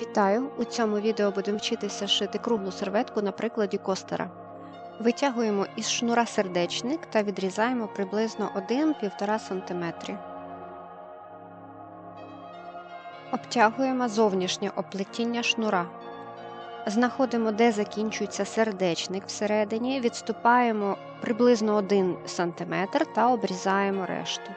Вітаю! У цьому відео будемо вчитися шити круглу серветку на прикладі костера. Витягуємо із шнура сердечник та відрізаємо приблизно 1-1,5 см. Обтягуємо зовнішнє оплетіння шнура. Знаходимо, де закінчується сердечник всередині, відступаємо приблизно 1 см та обрізаємо решту.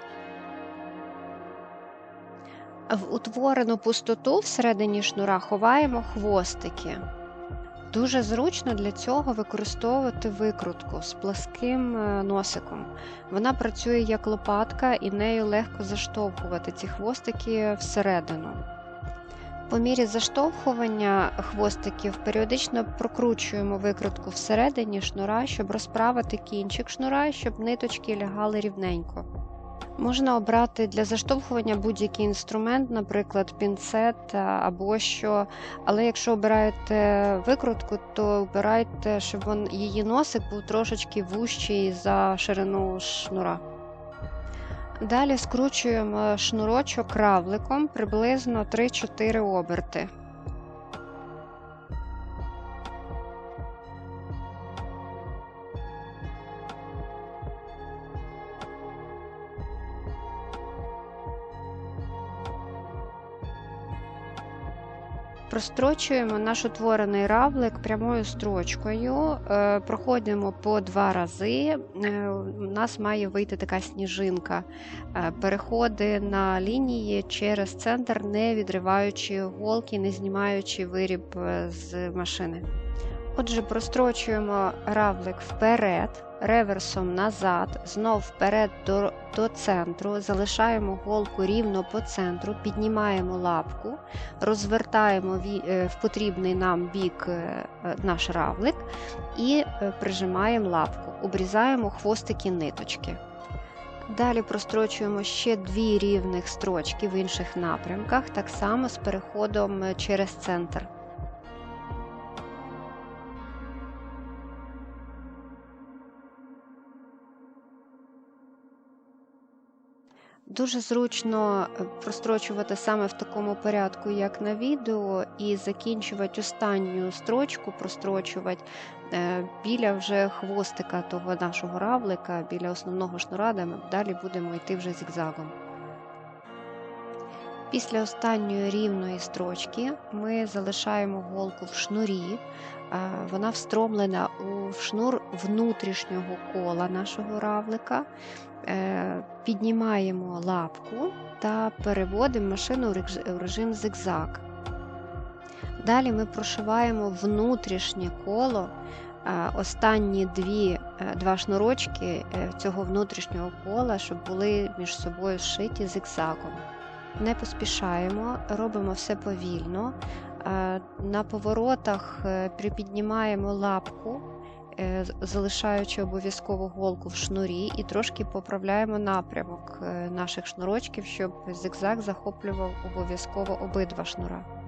В утворену пустоту всередині шнура ховаємо хвостики. Дуже зручно для цього використовувати викрутку з пласким е, носиком. Вона працює як лопатка і нею легко заштовхувати ці хвостики всередину. По мірі заштовхування хвостиків періодично прокручуємо викрутку всередині шнура, щоб розправити кінчик шнура, щоб ниточки лягали рівненько. Можна обрати для заштовхування будь-який інструмент, наприклад, пінцет або що. Але якщо обираєте викрутку, то обирайте, щоб він, її носик був трошечки вущий за ширину шнура. Далі скручуємо шнурочок равликом приблизно 3-4 оберти. Прострочуємо наш утворений равлик прямою строчкою, е, проходимо по два рази. Е, у нас має вийти така сніжинка. Е, переходи на лінії через центр, не відриваючи голки, не знімаючи виріб з машини. Отже, прострочуємо равлик вперед, реверсом назад, знов вперед до до центру, залишаємо голку рівно по центру, піднімаємо лапку, розвертаємо е, в потрібний нам бік е, наш равлик і е, прижимаємо лапку, обрізаємо хвостики ниточки. Далі прострочуємо ще дві рівних строчки в інших напрямках, так само з переходом через центр. Дуже зручно е, прострочувати саме в такому порядку, як на відео, і закінчувати останню строчку, прострочувати е, біля вже хвостика того нашого равлика, біля основного шнура, де ми далі будемо йти вже зігзагом. Після останньої рівної строчки ми залишаємо голку в шнурі, вона встромлена у шнур внутрішнього кола нашого равлика. Е, піднімаємо лапку та переводимо машину в режим зигзаг. Далі ми прошиваємо внутрішнє коло, е, останні дві, е, два шнурочки цього внутрішнього кола, щоб були між собою зшиті зигзагом. Не поспішаємо, робимо все повільно. На поворотах припіднімаємо лапку. Е, залишаючи обов'язково голку в шнурі, і трошки поправляємо напрямок е, наших шнурочків, щоб зигзаг захоплював обов'язково обидва шнура.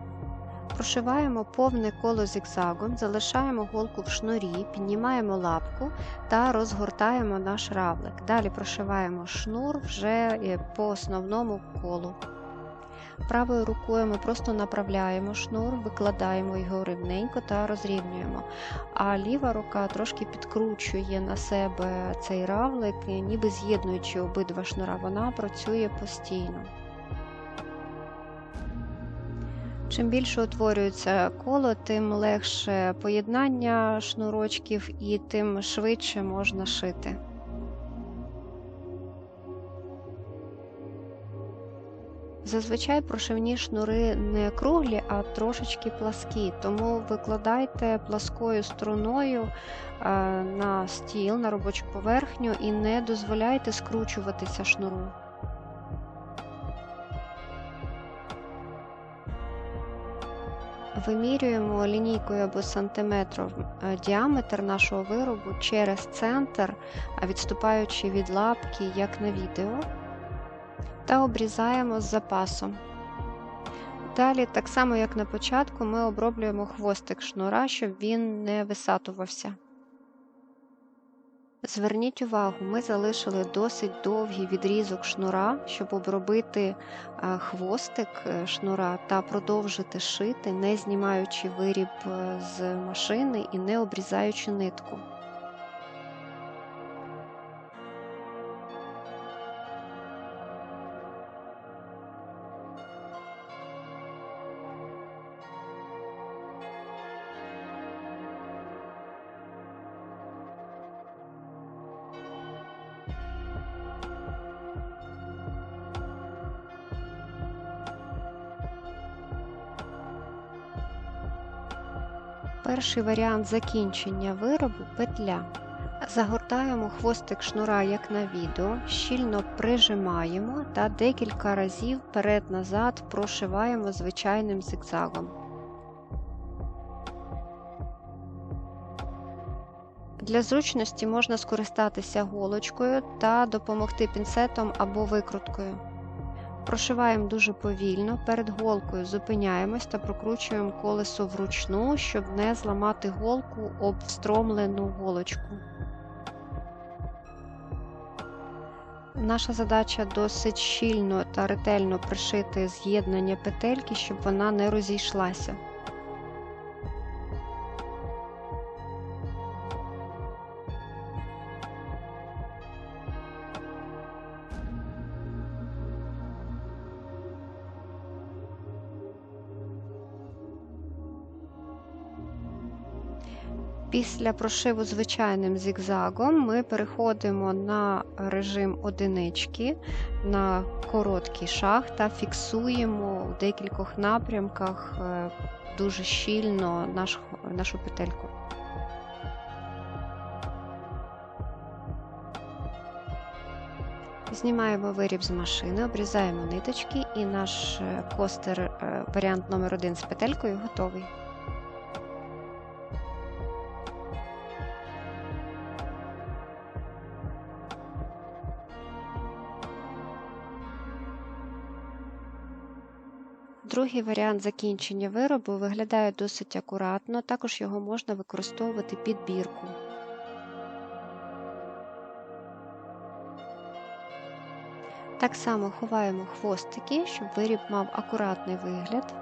Прошиваємо повне коло зигзагом, залишаємо голку в шнурі, піднімаємо лапку та розгортаємо наш равлик. Далі прошиваємо шнур вже е, по основному колу. Правою рукою ми просто направляємо шнур, викладаємо його рівненько та розрівнюємо. А ліва рука трошки підкручує на себе цей равлик, ніби з'єднуючи обидва шнура, вона працює постійно. Чим більше утворюється коло, тим легше поєднання шнурочків і тим швидше можна шити. Зазвичай прошивні шнури не круглі, а трошечки пласкі, тому викладайте пласкою струною на стіл, на робочу поверхню і не дозволяйте скручуватися шнуру. Вимірюємо лінійкою або сантиметром е, діаметр нашого виробу через центр, відступаючи від лапки, як на відео та обрізаємо з запасом. Далі, так само, як на початку, ми оброблюємо хвостик шнура, щоб він не висатувався. Зверніть увагу, ми залишили досить довгий відрізок шнура, щоб обробити е, хвостик е, шнура та продовжити шити, не знімаючи виріб е, з машини і не обрізаючи нитку. Перший варіант закінчення виробу петля. Загортаємо хвостик шнура, як на відео, щільно прижимаємо та декілька разів перед-назад прошиваємо звичайним зигзагом. Для зручності можна скористатися голочкою та допомогти пінцетом або викруткою. Прошиваємо дуже повільно, перед голкою зупиняємось та прокручуємо колесо вручну, щоб не зламати голку об встромлену голочку. Наша задача досить щільно та ретельно пришити з'єднання петельки, щоб вона не розійшлася. Після прошиву звичайним зігзагом ми переходимо на режим одинички, на короткий шаг та фіксуємо в декількох напрямках е, дуже щільно наш, нашу петельку. Знімаємо виріб з машини, обрізаємо ниточки і наш е, костер е, варіант номер 1 з петелькою готовий. Другий варіант закінчення виробу виглядає досить акуратно, також його можна використовувати під бірку. Так само ховаємо хвостики, щоб виріб мав акуратний вигляд.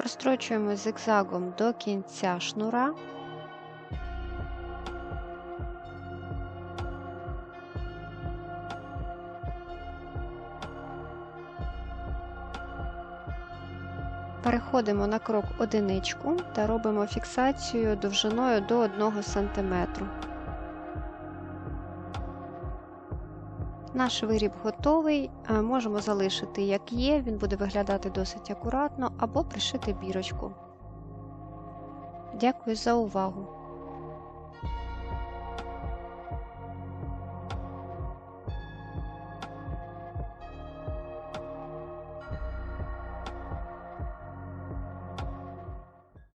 Прострочуємо зигзагом до кінця шнура. Переходимо на крок одиничку та робимо фіксацію довжиною до 1 см. Наш виріб готовий, е, можемо залишити як є, він буде виглядати досить акуратно, або пришити бірочку. Дякую за увагу!